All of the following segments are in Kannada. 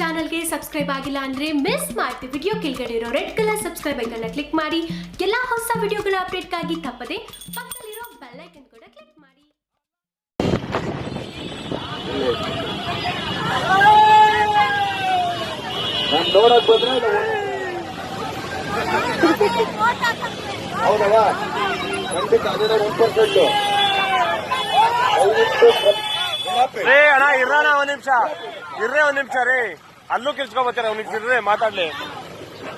ಚಾನಲ್ಗೆ ಸಬ್ಸ್ಕ್ರೈಬ್ ಆಗಿಲ್ಲ ಅಂದ್ರೆ ಮಿಸ್ ಮಾಡ್ತಿ ವಿಡಿಯೋ ಕೆಳಗಡೆ ಇರೋ ರೆಡ್ ಕಲರ್ ಸಬ್ಸ್ಕ್ರೈಬ್ ಐಕನ್ನ ಕ್ಲಿಕ್ ಮಾಡಿ. ಎಲ್ಲಾ ಹೊಸ ವಿಡಿಯೋಗಳ ಅಪ್ಡೇಟ್ಗಾಗಿ ತಪ್ಪದೆ ಪಕ್ಕದಲ್ಲಿರೋ ಬೆಲ್ ಐಕನ್ ಕೂಡ ಕ್ಲಿಕ್ ಮಾಡಿ. ನೋಡಕ್ ಹೌದಲ್ಲ? ಖಂಡಿತ ಅದೇ ಒಂದು ಪರ್ಸೆಂಟ್ ಅಣ್ಣ ಇರ್ರಣ ಒಂದ್ ನಿಮಿಷ. ಇರ್ರೆ ಒಂದ್ ನಿಮಿಷ ರೀ. ಅಲ್ಲೂ ಕಿಲ್ಸ್ಕೊಬತ್ತಾರೆ ಅವ್ನಿಗೆ ಇರ್ರೆ ಮಾತಾಡ್ಲಿ.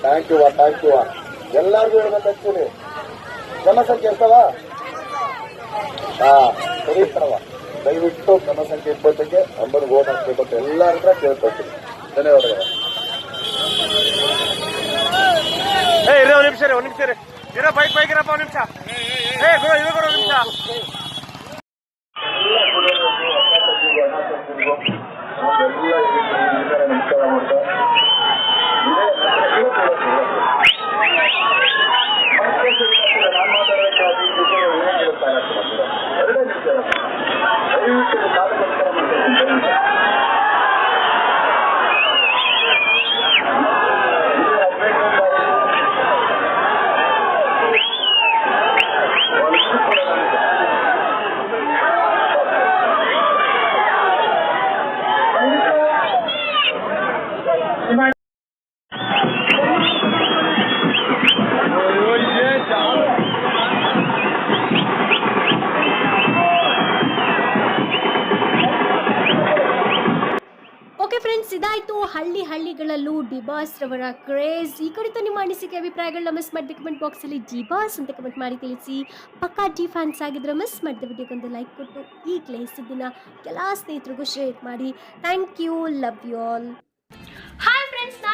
ಥ್ಯಾಂಕ್ ಯು ಥ್ಯಾಂಕ್ ಯು ಎಲ್ಲಾರ್ಗು ಹೇಳ್ಬೇಕು ಆಕ್ಚುಲಿ ಜನಸಂಖ್ಯೆ ಇರ್ತವ ಹಾ ಸರಿ ಇರ್ತಾರವ ದಯವಿಟ್ಟು ಜನಸಂಖ್ಯೆ ಇಪ್ಪತ್ತಕ್ಕೆ ನಂಬರ್ಗೆ ಓಟ್ ಹಾಕ್ಬೇಕು ಅಂತ ಎಲ್ಲಾರ ಹತ್ರ ಕೇಳ್ಕೊಳ್ತೀನಿ ಧನ್ಯವಾದಗಳು. ಏ ಇರ್ರೆ ಒಂದ್ ನಿಮಿಷ ರೀ ಒಂದ್ ನಿಮಿಷ ರೀ ಇರೋ ಬೈಕ್ ಬೈಕ್ ಇರಪ್ಪ ಒಂದ್ ನಿಮಿಷ. ಏ ಗುರು ಇದು ಗುರು ಒಂದ್ ನಿಮಿಷ. ಓಕೆ ಫ್ರೆಂಡ್ಸ್, ಇದಾಯಿತು. ಹಳ್ಳಿ ಹಳ್ಳಿಗಳಲ್ಲೂ ಡಿಬಾಸ್ ರವರ ಕ್ರೇಜ್. ಈ ಕುರಿತು ನಿಮ್ಮ ಅನಿಸಿಕೆ, ಅಭಿಪ್ರಾಯಗಳನ್ನ ಮಿಸ್ ಮಾಡಿದೆ ಕಮೆಂಟ್ ಬಾಕ್ಸಲ್ಲಿ ಡಿಬಾಸ್ ಅಂತ ಕಮೆಂಟ್ ಮಾಡಿ ತಿಳಿಸಿ. ಪಕ್ಕಾ ಡಿ ಫ್ಯಾನ್ಸ್ ಆಗಿದ್ರೆ ಮಿಸ್ ಮಾಡಿದ ವಿಡಿಯೋಗೊಂದು ಲೈಕ್ ಕೊಟ್ಟು, ಈಗಲೇ ದಿನ ಎಲ್ಲ ಸ್ನೇಹಿತರಿಗೂ ಶೇರ್ ಮಾಡಿ. Thank you love you all